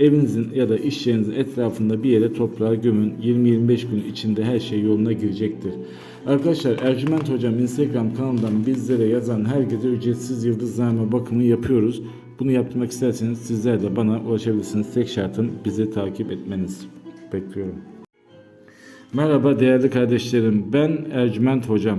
evinizin ya da iş yerinizin etrafında bir yere toprağa gömün. 20-25 gün içinde her şey yoluna girecektir. Arkadaşlar Ercüment Hocam Instagram kanalından bizlere yazan herkese ücretsiz yıldızlama bakımı yapıyoruz. Bunu yaptırmak isterseniz sizler de bana ulaşabilirsiniz. Tek şartım bizi takip etmeniz. Bekliyorum. Merhaba değerli kardeşlerim. Ben Ercüment Hocam.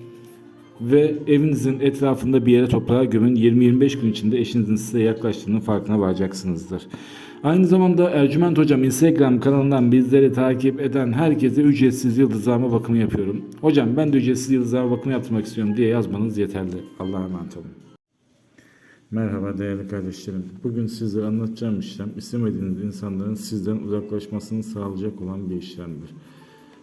ve evinizin etrafında bir yere toprağa gömün. 20-25 gün içinde eşinizin size yaklaştığının farkına varacaksınızdır. Aynı zamanda Ercüment Hocam Instagram kanalından bizleri takip eden herkese ücretsiz yıldızlama bakımı yapıyorum. Hocam ben de ücretsiz yıldızlama bakımı yaptırmak istiyorum diye yazmanız yeterli. Allah'a emanet olun. Merhaba değerli kardeşlerim. Bugün sizlere anlatacağım işlem istemediğiniz insanların sizden uzaklaşmasını sağlayacak olan bir işlemdir.